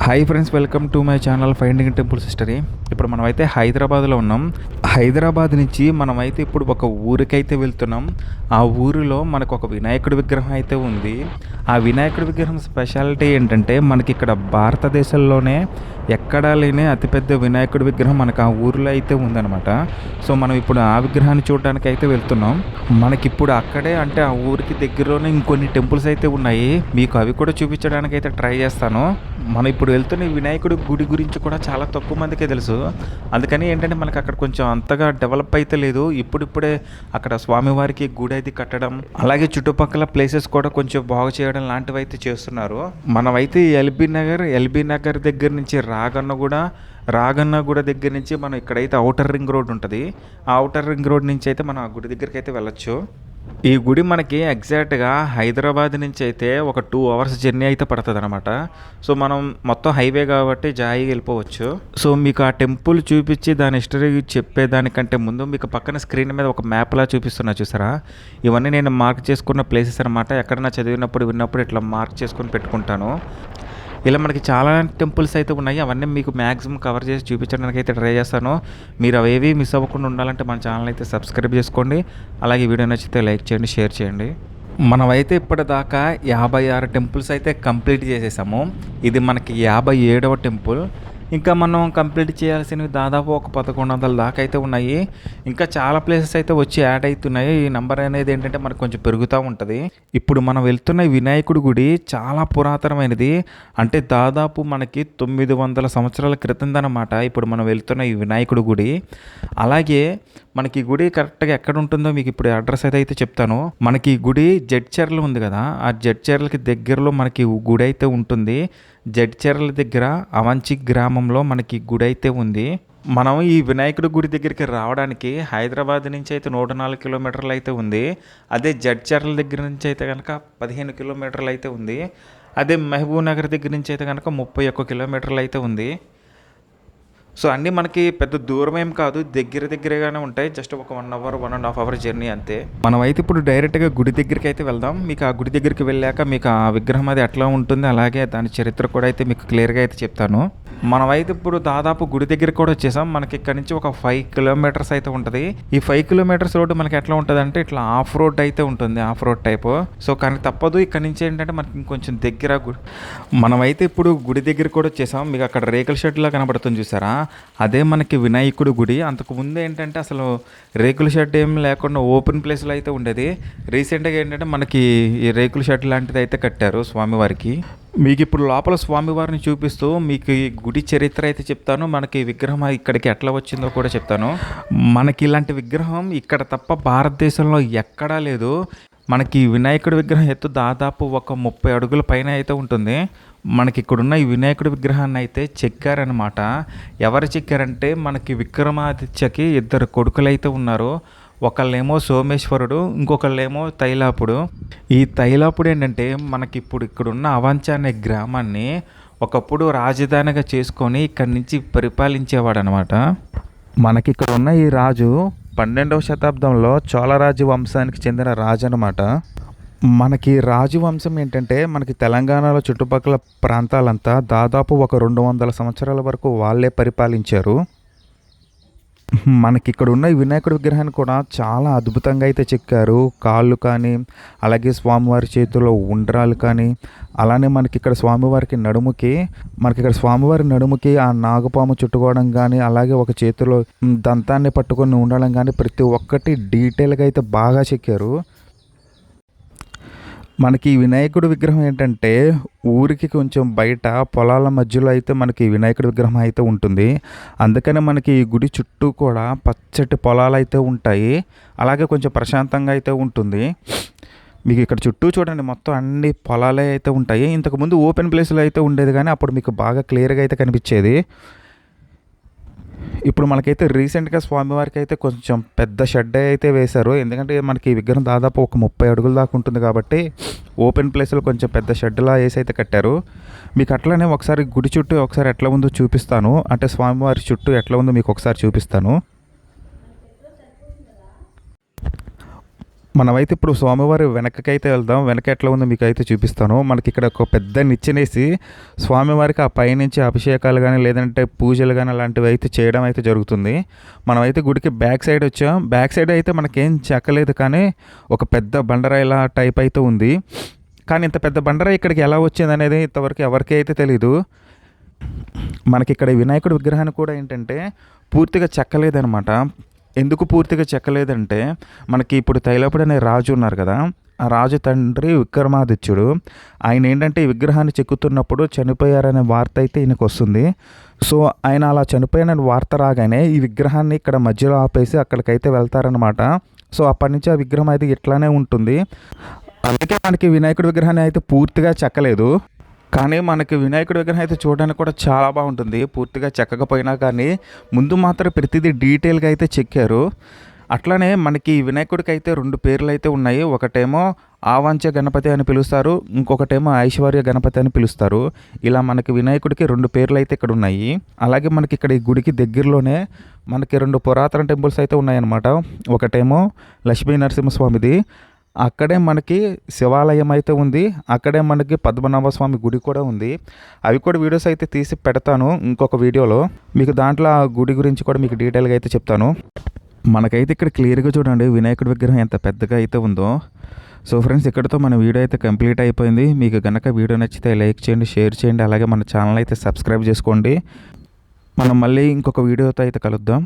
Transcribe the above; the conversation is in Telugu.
Hi friends welcome to my channel finding temple mystery ఇప్పుడు మనమైతే హైదరాబాద్లో ఉన్నాం. హైదరాబాద్ నుంచి మనమైతే ఇప్పుడు ఒక ఊరికైతే వెళ్తున్నాం. ఆ ఊరిలో మనకు ఒక వినాయకుడి విగ్రహం అయితే ఉంది. ఆ వినాయకుడి విగ్రహం స్పెషాలిటీ ఏంటంటే మనకి ఇక్కడ భారతదేశంలోనే ఎక్కడా లేని అతిపెద్ద వినాయకుడి విగ్రహం మనకు ఆ ఊరిలో అయితే ఉందన్నమాట. సో మనం ఇప్పుడు ఆ విగ్రహాన్ని చూడడానికి అయితే వెళ్తున్నాం. మనకి ఇప్పుడు అక్కడే అంటే ఆ ఊరికి దగ్గరలోనే ఇంకొన్ని టెంపుల్స్ అయితే ఉన్నాయి. మీకు అవి కూడా చూపించడానికి అయితే ట్రై చేస్తాను. మనం ఇప్పుడు వెళ్తున్న వినాయకుడి గుడి గురించి కూడా చాలా తక్కువ మందికే తెలుసు. అందుకని ఏంటంటే మనకి అక్కడ కొంచెం అంతగా డెవలప్ అయితే లేదు. ఇప్పుడిప్పుడే అక్కడ స్వామివారికి గుడి అయితే కట్టడం అలాగే చుట్టుపక్కల ప్లేసెస్ కూడా కొంచెం బాగు చేయడం లాంటివి అయితే చేస్తున్నారు. మనమైతే ఎల్బీ నగర్ ఎల్బీ నగర్ దగ్గర నుంచి రాగన్న కూడా రాగన్న గుడి దగ్గర నుంచి మనం ఇక్కడైతే అవుటర్ రింగ్ రోడ్ ఉంటుంది. ఆ అవుటర్ రింగ్ రోడ్ నుంచి అయితే మనం ఆ గుడి దగ్గరికి అయితే వెళ్ళొచ్చు. ఈ గుడి మనకి ఎగ్జాక్ట్గా హైదరాబాద్ నుంచి అయితే ఒక టూ అవర్స్ జర్నీ అయితే పడుతుంది అనమాట సో మనం మొత్తం హైవే కాబట్టి జాయిగా వెళ్ళిపోవచ్చు. సో మీకు ఆ టెంపుల్ చూపించి దాని హిస్టరీ చెప్పేదానికంటే ముందు మీకు పక్కన స్క్రీన్ మీద ఒక మ్యాప్లా చూపిస్తున్నా చూసారా? ఇవన్నీ నేను మార్క్ చేసుకున్న ప్లేసెస్ అనమాట ఎక్కడన్నా చదివినప్పుడు విన్నప్పుడు ఇట్లా మార్క్ చేసుకొని పెట్టుకుంటాను. ఇలా మనకి చాలా టెంపుల్స్ అయితే ఉన్నాయి. అవన్నీ మీకు మ్యాక్సిమం కవర్ చేసి చూపించడానికి అయితే ట్రై చేస్తాను. మీరు అవేవి మిస్ అవ్వకుండా ఉండాలంటే మన ఛానల్ అయితే సబ్స్క్రైబ్ చేసుకోండి. అలాగే వీడియో నచ్చితే లైక్ చేయండి షేర్ చేయండి. మనమైతే ఇప్పటిదాకా యాభై ఆరు టెంపుల్స్ అయితే కంప్లీట్ చేసేసాము. ఇది మనకి యాభై ఏడవ టెంపుల్. ఇంకా మనం కంప్లీట్ చేయాల్సినవి దాదాపు ఒక పదకొండు వందల దాకా అయితే ఉన్నాయి. ఇంకా చాలా ప్లేసెస్ అయితే వచ్చి యాడ్ అవుతున్నాయి. ఈ నెంబర్ అనేది ఏంటంటే మనకు కొంచెం పెరుగుతూ ఉంటుంది. ఇప్పుడు మనం వెళ్తున్న వినాయకుడి గుడి చాలా పురాతనమైనది. అంటే దాదాపు మనకి తొమ్మిది వందల సంవత్సరాల క్రితందనమాట ఇప్పుడు మనం వెళ్తున్న ఈ వినాయకుడి గుడి. అలాగే మనకి ఈ గుడి కరెక్ట్గా ఎక్కడ ఉంటుందో మీకు ఇప్పుడు అడ్రస్ అయితే అయితే చెప్తాను. మనకి ఈ గుడి జడ్చర్లు ఉంది కదా. ఆ జడ్చర్లకి దగ్గరలో మనకి గుడి అయితే ఉంటుంది. జడ్చర్ల దగ్గర అవంచి గ్రామంలో మనకి గుడి అయితే ఉంది. మనం ఈ వినాయకుడి గుడి దగ్గరికి రావడానికి హైదరాబాద్ నుంచి అయితే నూట నాలుగు కిలోమీటర్లు అయితే ఉంది. అదే జడ్చర్ల దగ్గర నుంచి అయితే కనుక పదిహేను కిలోమీటర్లు అయితే ఉంది. అదే మహబూబ్ నగర్ దగ్గర నుంచి అయితే కనుక ముప్పై ఒక్క కిలోమీటర్లు అయితే ఉంది. సో అన్నీ మనకి పెద్ద దూరం ఏం కాదు దగ్గర దగ్గరగానే ఉంటాయి. జస్ట్ ఒక one hour one and half hour journey అంతే. మనం అయితే ఇప్పుడు డైరెక్ట్గా గుడి దగ్గరికి అయితే వెళ్దాం. మీకు ఆ గుడి దగ్గరికి వెళ్ళాక మీకు ఆ విగ్రహం అది ఎట్లా ఉంటుంది. అలాగే దాని చరిత్ర కూడా అయితే మీకు క్లియర్గా అయితే చెప్తాను. మనమైతే ఇప్పుడు దాదాపు గుడి దగ్గరికి కూడా వచ్చేసాం. మనకి ఇక్కడ నుంచి ఒక ఫైవ్ కిలోమీటర్స్ అయితే ఉంటుంది. ఈ ఫైవ్ కిలోమీటర్స్ రోడ్డు మనకి ఎట్లా ఉంటుంది అంటే ఇట్లా ఆఫ్ రోడ్ అయితే ఉంటుంది ఆఫ్ రోడ్ టైప్ సో కానీ తప్పదు ఇక్కడ నుంచి ఏంటంటే మనకి ఇంకొంచెం దగ్గర మనమైతే ఇప్పుడు గుడి దగ్గర కూడా వచ్చేసాం. మీకు అక్కడ రేకుల షెడ్లా కనబడుతుంది చూసారా? అదే మనకి వినాయకుడు గుడి. అంతకు ముందు ఏంటంటే అసలు రేకుల షెడ్ ఏం లేకుండా ఓపెన్ ప్లేస్లో అయితే ఉండేది. రీసెంట్గా ఏంటంటే మనకి ఈ రేకుల షెడ్ లాంటిది అయితే కట్టారు స్వామివారికి. మీకు ఇప్పుడు లోపల స్వామివారిని చూపిస్తూ మీకు ఈ గుడి చరిత్ర అయితే చెప్తాను మనకి విగ్రహం ఇక్కడికి ఎట్లా వచ్చిందో కూడా చెప్తాను. మనకి ఇలాంటి విగ్రహం ఇక్కడ తప్ప భారతదేశంలో ఎక్కడా లేదు. మనకి వినాయకుడి విగ్రహం ఎత్తు దాదాపు ఒక ముప్పై అడుగుల పైన అయితే ఉంటుంది. మనకి ఇక్కడున్న ఈ వినాయకుడి విగ్రహాన్ని అయితే చెక్కారనమాట ఎవరు చెక్కారంటే మనకి విక్రమాదిత్యకి ఇద్దరు కొడుకులు అయితే ఉన్నారు. ఒకళ్ళేమో సోమేశ్వరుడు ఇంకొకళ్ళేమో తైలాపుడు. ఈ తైలాపుడు ఏంటంటే మనకి ఇప్పుడు ఇక్కడున్న అవంచ అనే గ్రామాన్ని ఒకప్పుడు రాజధానిగా చేసుకొని ఇక్కడి నుంచి పరిపాలించేవాడు అనమాట మనకి ఇక్కడ ఉన్న ఈ రాజు పన్నెండవ శతాబ్దంలో చోళరాజు వంశానికి చెందిన రాజు అనమాట మనకి రాజు వంశం ఏంటంటే మనకి తెలంగాణలో చుట్టుపక్కల ప్రాంతాలంతా దాదాపు ఒక రెండు వందల సంవత్సరాల వరకు వాళ్ళే పరిపాలించారు. మనకి ఇక్కడ ఉన్న వినాయకుడి విగ్రహాన్ని కూడా చాలా అద్భుతంగా అయితే చెక్కారు. కాళ్ళు కానీ అలాగే స్వామివారి చేతిలో ఉండ్రాలు కానీ అలానే మనకి ఇక్కడ స్వామివారికి నడుముకి మనకి ఇక్కడ స్వామివారి నడుముకి ఆ నాగపాము చుట్టుకోవడం కానీ అలాగే ఒక చేతిలో దంతాన్ని పట్టుకొని ఉండడం కానీ ప్రతి ఒక్కటి డీటెయిల్గా అయితే బాగా చెక్కారు. మనకి వినాయకుడి విగ్రహం ఏంటంటే ఊరికి కొంచెం బయట పొలాల మధ్యలో అయితే మనకి వినాయకుడి విగ్రహం అయితే ఉంటుంది. అందుకనే మనకి ఈ గుడి చుట్టూ కూడా పచ్చటి పొలాలు అయితే ఉంటాయి. అలాగే కొంచెం ప్రశాంతంగా అయితే ఉంటుంది. మీకు ఇక్కడ చుట్టూ చూడండి మొత్తం అన్ని పొలాలే అయితే ఉంటాయి. ఇంతకుముందు ఓపెన్ ప్లేస్లో అయితే ఉండేది కానీ అప్పుడు మీకు బాగా క్లియర్గా అయితే కనిపించేది. ఇప్పుడు మనకైతే రీసెంట్గా స్వామివారికి అయితే కొంచెం పెద్ద షెడ్ అయితే వేశారు. ఎందుకంటే మనకి ఈ విగ్రహం దాదాపు ఒక ముప్పై అడుగుల దాకా ఉంటుంది కాబట్టి ఓపెన్ ప్లేస్లో కొంచెం పెద్ద షెడ్లా వేసి అయితే కట్టారు. మీకు అట్లనే ఒకసారి గుడి చుట్టూ ఒకసారి ఎట్లా ఉందో చూపిస్తాను. అంటే స్వామివారి చుట్టూ ఎట్లా ఉందో మీకు ఒకసారి చూపిస్తాను. మనమైతే ఇప్పుడు స్వామివారి వెనకకైతే వెళ్దాం. వెనక ఎట్లా ఉందో మీకు అయితే చూపిస్తాను. మనకి ఇక్కడ ఒక పెద్ద నిచ్చెనేసి స్వామివారికి ఆ పైనుంచి అభిషేకాలు కానీ లేదంటే పూజలు కానీ అలాంటివి అయితే చేయడం అయితే జరుగుతుంది. మనమైతే గుడికి బ్యాక్ సైడ్ వచ్చాం. బ్యాక్ సైడ్ అయితే మనకేం చెక్కలేదు కానీ ఒక పెద్ద బండరాయిలా టైప్ అయితే ఉంది. కానీ ఇంత పెద్ద బండరాయి ఇక్కడికి ఎలా వచ్చింది అనేది ఇంతవరకు ఎవరికీ అయితే తెలీదు. మనకి ఇక్కడ వినాయకుడి విగ్రహాన్ని కూడా ఏంటంటే పూర్తిగా చెక్కలేదనమాట ఎందుకు పూర్తిగా చెక్కలేదంటే మనకి ఇప్పుడు తైలపుడు అనే రాజు ఉన్నారు కదా ఆ రాజు తండ్రి విక్రమాదిత్యుడు. ఆయన ఏంటంటే ఈ విగ్రహాన్ని చెక్కుతున్నప్పుడు చనిపోయారనే వార్త అయితే ఈయనకు వస్తుంది. సో ఆయన అలా చనిపోయిన వార్త రాగానే ఈ విగ్రహాన్ని ఇక్కడ మధ్యలో ఆపేసి అక్కడికైతే వెళ్తారనమాట సో అప్పటి నుంచి ఆ విగ్రహం అయితే ఇట్లానే ఉంటుంది. అందుకే మనకి వినాయకుడి విగ్రహాన్ని అయితే పూర్తిగా చెక్కలేదు. కానీ మనకి వినాయకుడి విగ్రహం అయితే చూడడానికి కూడా చాలా బాగుంటుంది. పూర్తిగా చెక్కకపోయినా కానీ ముందు మాత్రం ప్రతిదీ డీటెయిల్గా అయితే చెక్కారు. అట్లానే మనకి వినాయకుడికి అయితే రెండు పేర్లు అయితే ఉన్నాయి. ఒకటేమో ఆవాంచ గణపతి అని పిలుస్తారు. ఇంకొకటేమో ఐశ్వర్య గణపతి అని పిలుస్తారు. ఇలా మనకి వినాయకుడికి రెండు పేర్లు అయితే ఇక్కడ ఉన్నాయి. అలాగే మనకి ఇక్కడ ఈ గుడికి దగ్గరలోనే మనకి రెండు పురాతన టెంపుల్స్ అయితే ఉన్నాయన్నమాట. ఒకటేమో లక్ష్మీ నరసింహస్వామిది అక్కడే మనకి శివాలయం అయితే ఉంది. అక్కడే మనకి పద్మనాభ స్వామి గుడి కూడా ఉంది. అవి కూడా వీడియోస్ అయితే తీసి పెడతాను ఇంకొక వీడియోలో. మీకు దాంట్లో ఆ గుడి గురించి కూడా మీకు డీటెయిల్గా అయితే చెప్తాను. మనకైతే ఇక్కడ క్లియర్గా చూడండి వినాయకుడి విగ్రహం ఎంత పెద్దగా అయితే ఉందో. సో ఫ్రెండ్స్ ఇక్కడితో మన వీడియో అయితే కంప్లీట్ అయిపోయింది. మీకు కనుక వీడియో నచ్చితే లైక్ చేయండి షేర్ చేయండి అలాగే మన ఛానల్ అయితే సబ్స్క్రైబ్ చేసుకోండి. మనం మళ్ళీ ఇంకొక వీడియోతో అయితే కలుద్దాం.